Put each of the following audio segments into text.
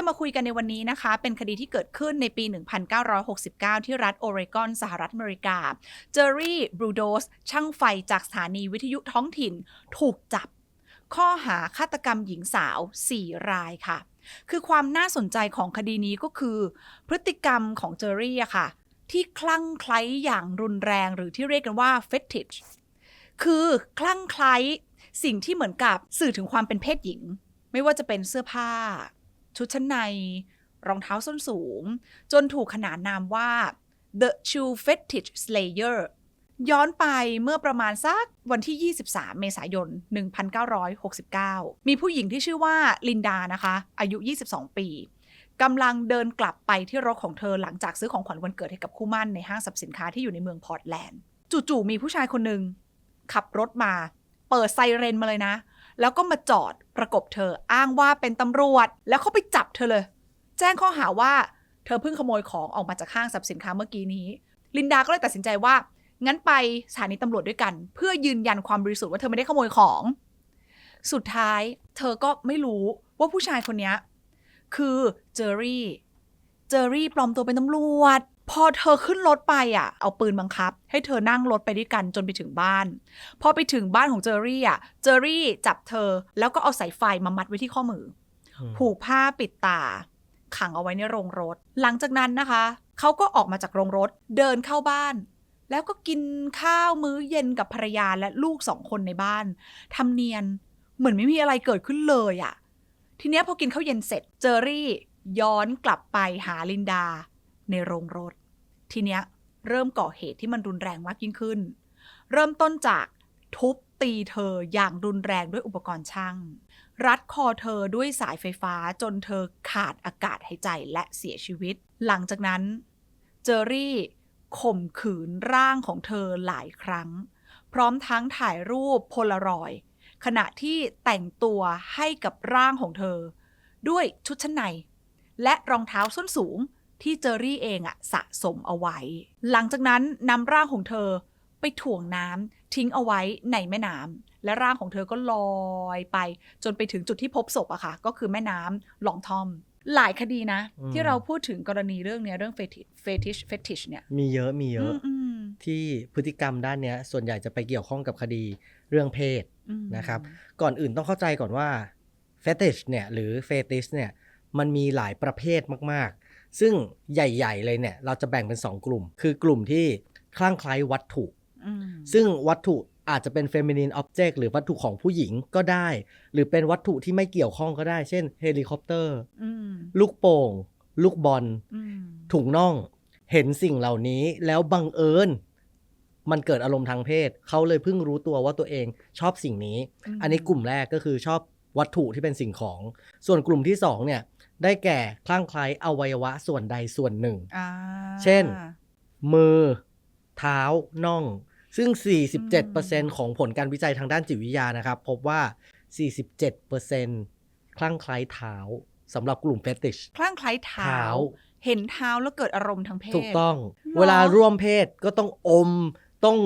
จะมาคุยกันในวันนี้นะคะ เป็นคดีที่เกิดขึ้นในปี 1969 ที่รัฐโอเรกอนสหรัฐอเมริกา เจอรี่บรูโดสช่างไฟจากสถานีวิทยุท้องถิ่น ถูกจับ ข้อหาฆาตกรรมหญิงสาว 4 รายค่ะ คือความน่าสนใจของคดีนี้ก็คือ พฤติกรรมของเจอรี่อะค่ะ ที่คลั่งไคล้อย่างรุนแรงหรือที่เรียกกันว่า fetish คือคลั่งไคล้สิ่งที่เหมือนกับสื่อถึงความเป็นเพศหญิง ไม่ว่าจะเป็นเสื้อผ้า ชุดชั้นใน รองเท้าส้นสูง จนถูกขนานนามว่า The Shoe Fetish Slayer ย้อนไปเมื่อประมาณสักวันที่ 23 เมษายน 1969 มีผู้หญิงที่ชื่อว่าลินดานะคะ อายุ 22 ปีกำลังเดินกลับไปที่รถของเธอหลังจากซื้อของขวัญวันเกิดให้กับคู่มั่นในห้างสรรพสินค้าที่อยู่ในเมืองพอร์ตแลนด์ จู่ๆมีผู้ชายคนหนึ่งขับรถมา เปิดไซเรนมาเลยนะ แล้วก็มาจอดประกบเธออ้างว่าเป็นตำรวจ แล้วเขาไปจับเธอเลย แจ้งข้อหาว่าเธอเพิ่งขโมยของออกมาจากห้างสรรพสินค้าเมื่อกี้นี้ ลินดาก็เลยตัดสินใจว่า งั้นไปสถานีตำรวจด้วยกัน เพื่อยืนยันความบริสุทธิ์ว่าเธอไม่ได้ขโมยของ สุดท้าย เธอก็ไม่รู้ว่าผู้ชายคนนี้คือเจอรี่ เจอรี่ปลอมตัวเป็นตำรวจ พอเธอขึ้นรถไปอะ เอาปืนบังคับ ให้เธอนั่งรถไปด้วยกันจนไปถึงบ้าน พอไปถึงบ้านของเจอรี่อะ เจอรี่จับเธอแล้วก็เอาสายไฟมามัดไว้ที่ข้อมือ ผูกผ้าปิดตา ขังเอาไว้ในโรงรถ หลังจากนั้นนะคะ เขาก็ออกมาจากโรงรถเดินเข้าบ้าน แล้วก็กินข้าวมื้อเย็นกับภรรยาและลูกสองคนในบ้านทำเนียนเหมือนไม่มีอะไรเกิดขึ้นเลยอะ่ะ ทีเนี้ยพอกินข้าวเย็นเสร็จเจอรี่ย้อนกลับไปหาลินดา ในโรงรถ ทีเนี้ยเริ่มก่อเหตุที่มันรุนแรงมากยิ่งขึ้น เริ่มต้นจากทุบตีเธออย่างรุนแรงด้วยอุปกรณ์ช่าง รัดคอเธอด้วยสายไฟฟ้าจนเธอขาดอากาศหายใจและเสียชีวิต หลังจากนั้น เจอรี่ข่มขืนร่างของเธอหลายครั้ง พร้อมทั้งถ่ายรูปโพลารอยด์ขณะที่แต่งตัวให้กับร่างของเธอ ด้วยชุดชั้นใน และรองเท้าส้นสูง ที่เจอรี่เองอะสะสมเอาไว้ หลังจากนั้นนำร่างของเธอไปถ่วงน้ำทิ้งเอาไว้ในแม่น้ำและร่างของเธอก็ลอยไป จนไปถึงจุดที่พบศพอะค่ะ ก็คือแม่น้ำลองทอม หลายคดีนะอืมที่เราพูดถึงกรณีเรื่องเนี้ยเรื่องเฟติชเฟติชเฟติชเนี่ยมีเยอะมีเยอะอืมที่พฤติกรรมด้านเนี้ย ส่วนใหญ่จะไปเกี่ยวข้องกับคดีเรื่องเพศอืมนะครับ ก่อนอื่นต้องเข้าใจก่อนว่า fetish เนี่ยหรือ fetish เนี่ยมันมีหลายประเภทมากๆ ซึ่งใหญ่ๆเลยเนี่ยเราจะแบ่งเป็น 2 กลุ่ม คือกลุ่มที่คลั่งไคล้วัตถุอืมซึ่งวัตถุอาจจะเป็น feminine object หรือวัตถุของผู้หญิงก็ได้ หรือเป็นวัตถุที่ไม่เกี่ยวข้องก็ได้ เช่นเฮลิคอปเตอร์อืมลูกโป่ง ลูกบอลอืมถุงน่อง เห็นสิ่งเหล่านี้แล้วบังเอิญมันเกิดอารมณ์ทางเพศ เขาเลยเพิ่งรู้ตัวว่าตัวเองชอบสิ่งนี้มอันนี้กลุ่มแรกก็คือชอบวัตถุที่เป็นสิ่งของ ส่วนกลุ่มที่สองเนี่ย ได้แก่คลั่งไคล้อวัยวะส่วนใดส่วนหนึ่งอ่าเช่น มือ เท้า น่อง ซึ่ง 47%ของผลการวิจัยทางด้านจิตวิทยานะครับ พบว่า 47%คลั่งไคล้เท้าสำหรับกลุ่มเฟติช คลั่งไคล้เท้าเท้าเห็นเท้าแล้วเกิดอารมณ์ทางเพศ ถูกต้องหรอเวลาร่วมเพศก็ต้องอม ต้อง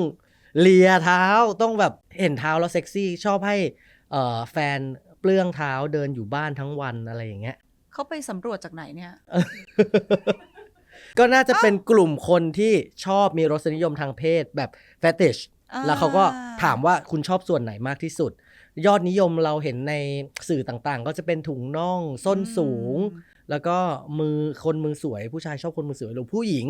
เลียเท้า ต้องแบบเห็นเท้าแล้วเซ็กซี่ ชอบให้เอ่อแฟนเปลื้องเท้าเดินอยู่บ้านทั้งวันอะไรอย่างเงี้ย เขาไปสำรวจจากไหนเนี่ย ก็น่าจะเป็นกลุ่มคนที่ชอบมีรสนิยมทางเพศแบบ fetish อ่า แล้วเขาก็ถามว่าคุณชอบส่วนไหนมากที่สุด ยอดนิยมเราเห็นในสื่อต่างๆ ก็จะเป็นถุงน่อง ส้นสูง แล้วก็มือคนมือสวย ผู้ชายชอบคนมือสวยหรือผู้หญิง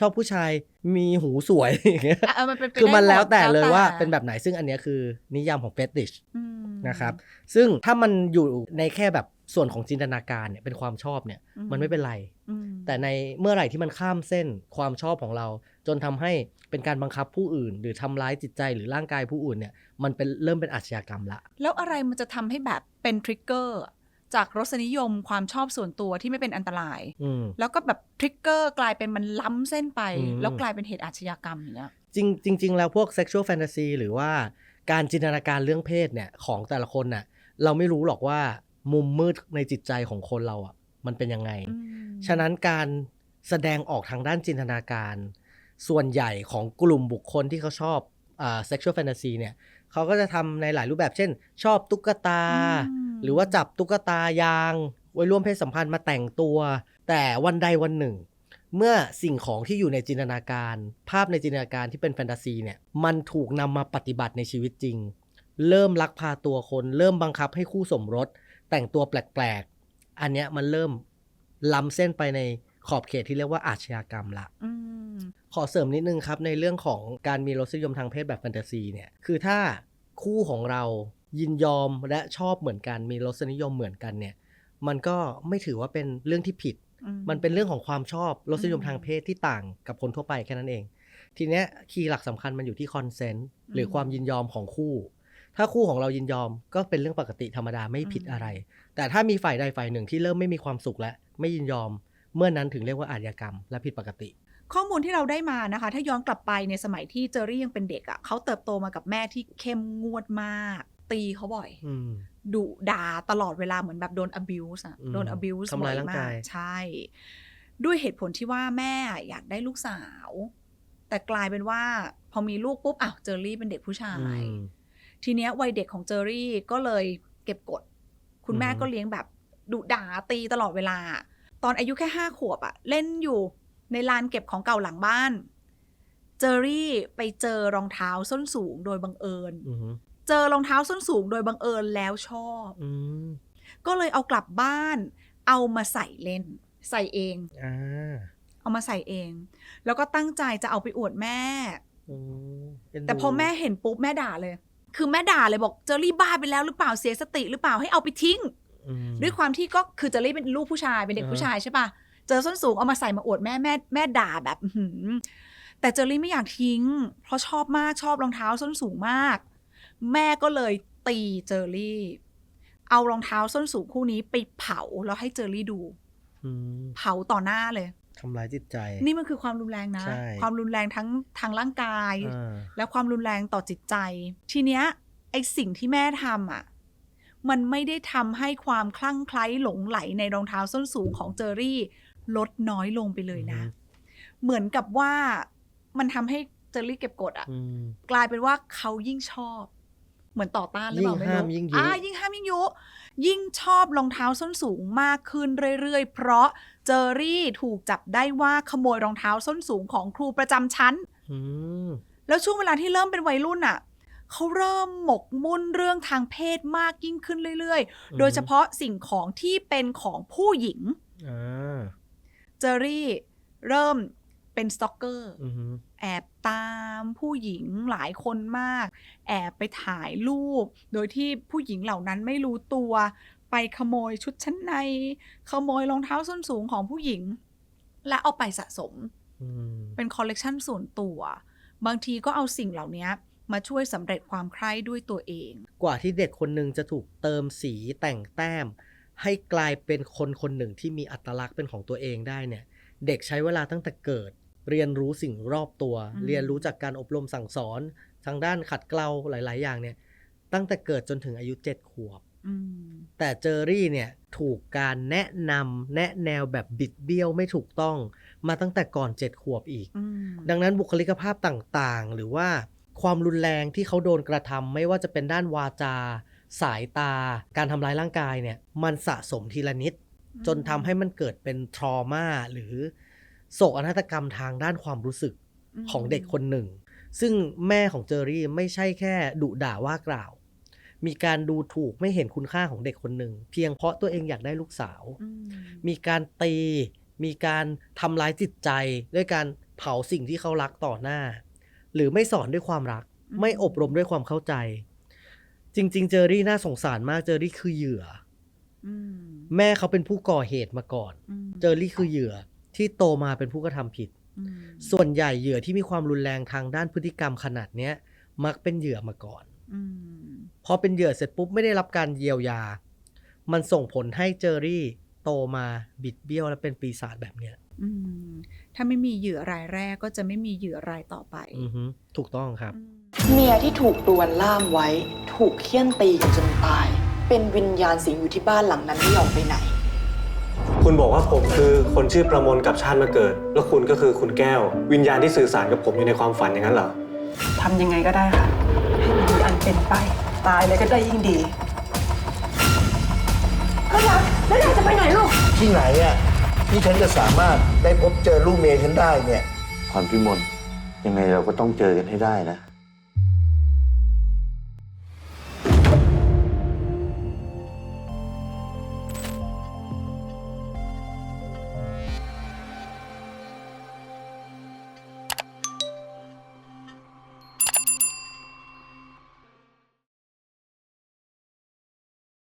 ชอบผู้ชายมีหูสวยอย่างเงี้ย อะมันเป็นไปคือมันได้หแล้วแต่เลยว่าแเป็นแบบไหนซึ่งอันเนี้ยคือนิยามของ fetish อืมนะครับ ซึ่งถ้ามันอยู่ในแค่แบบ ส่วนของจินตนาการเนี่ยเป็นความชอบเนี่ยอืมันไม่เป็นไรอืมแต่ในเมื่อไหร่ที่มันข้ามเส้นความชอบของเรา จนทำให้เป็นการบังคับผู้อื่น หรือทำร้ายจิตใจหรือร่างกายผู้อื่นเนี่ยมันเป็นเริ่มเป็นอาชญากรรมละ แล้วอะไรมันจะทำให้แบบเป็นทริกเกอร์จากรสนิยมความชอบส่วนตัวที่ไม่เป็นอันตรายอืมแล้วก็แบบทริกเกอร์กลายเป็นมันล้ำเส้นไปอืมแล้วกลายเป็นเหตุอาชญากรรมอย่างเงี้ยจริงจริงๆแล้วพวก sexual fantasy หรือว่าการจินตนาการเรื่องเพศเนี่ยของแต่ละคนน่ะเราไม่รู้หรอกว่า มุมมืดในจิตใจของคนเราอะ มันเป็นยังไงอืมฉะนั้นการแสดงออกทางด้านจินตนาการ ส่วนใหญ่ของกลุ่มบุคคลที่เขาชอบอ่า sexual fantasy เนี่ยเขาก็จะทำในหลายรูปแบบ เช่น ชอบตุ๊กตาอืมหรือว่าจับตุ๊กตายางไว้ร่วมเพศสัมพันธ์มาแต่งตัว แต่วันใดวันหนึ่ง เมื่อสิ่งของที่อยู่ในจินตนาการ ภาพในจินตนาการที่เป็นแฟนตาซีเนี่ยมันถูกนำมาปฏิบัติในชีวิตจริง เริ่มลักพาตัวคน เริ่มบังคับให้คู่สมรส แต่งตัวแปลกๆ อันเนี้ยมันเริ่มล้ำเส้นไปในขอบเขตที่เรียกว่าอาชญากรรมละอืมขอเสริมนิดนึงครับ ในเรื่องของการมีรสนิยมทางเพศแบบแฟนตาซีเนี่ย คือถ้าคู่ของเรายินยอมและชอบเหมือนกัน มีรสนิยมเหมือนกันเนี่ย มันก็ไม่ถือว่าเป็นเรื่องที่ผิดอืมันเป็นเรื่องของความชอบรสนิยมทางเพศที่ต่างกับคนทั่วไปแค่นั้นเอง ทีเนี้ยคีย์หลักสำคัญมันอยู่ที่คอนเซนต์หรือความยินยอมของคู่ ถ้าคู่ของเรายินยอมก็เป็นเรื่องปกติธรรมดาไม่ผิดอะไร แต่ถ้ามีฝ่ายใดฝ่ายหนึ่งที่เริ่มไม่มีความสุขและไม่ยินยอม เมื่อนั้นถึงเรียกว่าอาชญากรรม และผิดปกติ ข้อมูลที่เราได้มานะคะ ถ้าย้อนกลับไปในสมัยที่เจอรี่ยังเป็นเด็กอะ่ะเขาเติบโตมากับแม่ที่เข้มงวดมาก ตีเขาบ่อยอืมดุด่าตลอดเวลาเหมือนแบบโดน abuse อะอืมโดน abuse ทำร้ายบ่อร่างกายใช่ ด้วยเหตุผลที่ว่าแม่อยากได้ลูกสาว แต่กลายเป็นว่า พอมีลูกปุ๊บอ้าวเจอรี่เป็นเด็กผู้ชายอืม ทีเนี้ยวัยเด็กของเจอรี่ก็เลยเก็บกด คุณแม่อืมก็เลี้ยงแบบดุด่าตีตลอดเวลา ตอนอายุแค่ห้าขวบอะเล่นอยู่ในลานเก็บของเก่าหลังบ้าน เจอรี่ไปเจอรองเท้าส้นสูงโดยบังเอิญอืมเจอรองเท้าส้นสูงโดยบังเอิญแล้วชอบอืมก็เลยเอากลับบ้าน เอามาใส่เล่น ใส่เองอ่าเอามาใส่เอง แล้วก็ตั้งใจจะเอาไปอวดแม่อืมเนดูแต่พอแม่เห็นปุ๊บแม่ด่าเลย คือแม่ด่าเลยบอกเจอรี่บ้าไปแล้วหรือเปล่าเสียสติหรือเปล่าให้เอาไปทิ้งอืมด้วยความที่ก็คือเจอรี่เป็นลูกผู้ชายเป็นเด็กอ่าฮะผู้ชายใช่ปะเจอส้นสูงเอามาใส่มาอวดแม่แม่แม่ด่าแบบอื้อหือแต่เจอรี่ไม่อยากทิ้ง เพราะชอบมากชอบรองเท้าส้นสูงมาก แม่ก็เลยตีเจอรี่ เอารองเท้าส้นสูงคู่นี้ไปเผาแล้วให้เจอรี่ดูอืมเผาต่อหน้าเลย ทำร้ายจิตใจ นี่มันคือความรุนแรงนะ ใช่ ความรุนแรงทั้งทางร่างกาย อ่าและความรุนแรงต่อจิตใจ ทีเนี้ยไอสิ่งที่แม่ทำอะ มันไม่ได้ทำให้ความคลั่งไคล้หลงไหลในรองเท้าส้นสูงของเจอรี่ ลดน้อยลงไปเลยนะ เหมือนกับว่ามันทำให้เจอรี่เก็บกดอะ อืม กลายเป็นว่าเขายิ่งชอบ เหมือนต่อต้านหรือเปล่ายิ่งไม่ห้ารู้มยิ่งยุ อ่ายิ่งห้ามยิ่งยุ ยิ่งชอบรองเท้าส้นสูงมากขึ้นเรื่อยๆ เพราะ เจอรี่ถูกจับได้ว่าขโมยรองเท้าส้นสูงของครูประจำชั้นอืมแล้วช่วงเวลาที่เริ่มเป็นวัยรุ่นอะเขาเริ่มหมกมุ่นเรื่องทางเพศมากยิ่งขึ้นเรื่อยๆ โดยเฉพาะสิ่งของที่เป็นของผู้หญิงอ่าเจอรี่เริ่มเป็นสตอกเกอร์อืมแอบตามผู้หญิงหลายคนมาก แอบไปถ่ายรูป โดยที่ผู้หญิงเหล่านั้นไม่รู้ตัว ไปขโมยชุดชั้นใน ขโมยรองเท้าส้นสูงของผู้หญิง และเอาไปสะสมอืมเป็นคอลเลกชันส่วนตัว บางทีก็เอาสิ่งเหล่านี้มาช่วยสำเร็จความใคร่ด้วยตัวเอง กว่าที่เด็กคนหนึ่งจะถูกเติมสีแต่งแต้ม ให้กลายเป็นคนคนหนึ่งที่มีอัตลักษณ์เป็นของตัวเองได้เนี่ย เด็กใช้เวลาตั้งแต่เกิด เรียนรู้สิ่งรอบตัวอืมเรียนรู้จากการอบรมสั่งสอน ทางด้านขัดเกลาหลาย ๆ อย่างเนี่ย ตั้งแต่เกิดจนถึงอายุเจ็ดขวบอืม แต่เจอรี่เนี่ยถูกการแนะนำแนะแนวแบบบิดเบี้ยวไม่ถูกต้อง มาตั้งแต่ก่อนเจ็ดขวบอีกอืมดังนั้นบุคลิกภาพต่างๆ หรือว่าความรุนแรงที่เขาโดนกระทำไม่ว่าจะเป็นด้านวาจา สายตา การทำร้ายร่างกายเนี่ยมันสะสมทีละนิด จนทำให้มันเกิดเป็นทรมาหรือโศกนาฏกรรมทางด้านความรู้สึกของเด็กคนหนึ่ง ซึ่งแม่ของเจอรี่ไม่ใช่แค่ดุด่าว่ากล่าว มีการดูถูกไม่เห็นคุณค่าของเด็กคนหนึ่งเพียงเพราะตัวเองอยากได้ลูกสาวอืมมีการตี มีการทำร้ายจิตใจ ด้วยการเผาสิ่งที่เขารักต่อหน้า หรือไม่สอนด้วยความรัก ไม่อบรมด้วยความเข้าใจ จริง ๆ เจอรี่น่าสงสารมากเจอรี่คือเหยื่ออืมแม่เขาเป็นผู้ก่อเหตุมาก่อนมเจอรี่คือเหยื่อที่โตมาเป็นผู้กระทำผิดอืมส่วนใหญ่เหยื่อที่มีความรุนแรงทางด้านพฤติกรรมขนาดเนี้ย มักเป็นเหยื่อมาก่อนอืม พอเป็นเหยื่อเสร็จปุ๊บไม่ได้รับการเยียวยา มันส่งผลให้เจอรี่โตมาบิดเบี้ยวและเป็นปีศาจแบบเนี้ยอืมถ้าไม่มีเหยื่อรายแรกก็จะไม่มีเหยื่อรายต่อไปอือฮึถูกต้องครับอืมเมียที่ถูกรวนล่ามไว้ ถูกเคี่ยนตีกันจนตาย เป็นวิญญาณสิงอยู่ที่บ้านหลังนั้นไม่ยอมไปไหน คุณบอกว่าผมคือคนชื่อประมวลกับชาติมาเกิด แล้วคุณก็คือคุณแก้ว วิญญาณที่สื่อสารกับผมอยู่ในความฝันอย่างนั้นเหรอทำยังไงก็ได้ค่ะให้มันมีอันเป็นไป ตายเลยก็ได้ยิ่งดีก็แล้วยายจะไปไหนลูก ที่ไหนอะที่ฉันจะสามารถได้พบเจอลูกเมียฉันได้เนี่ย พรพิมลยังไงเราก็ต้องเจอกันให้ได้นะ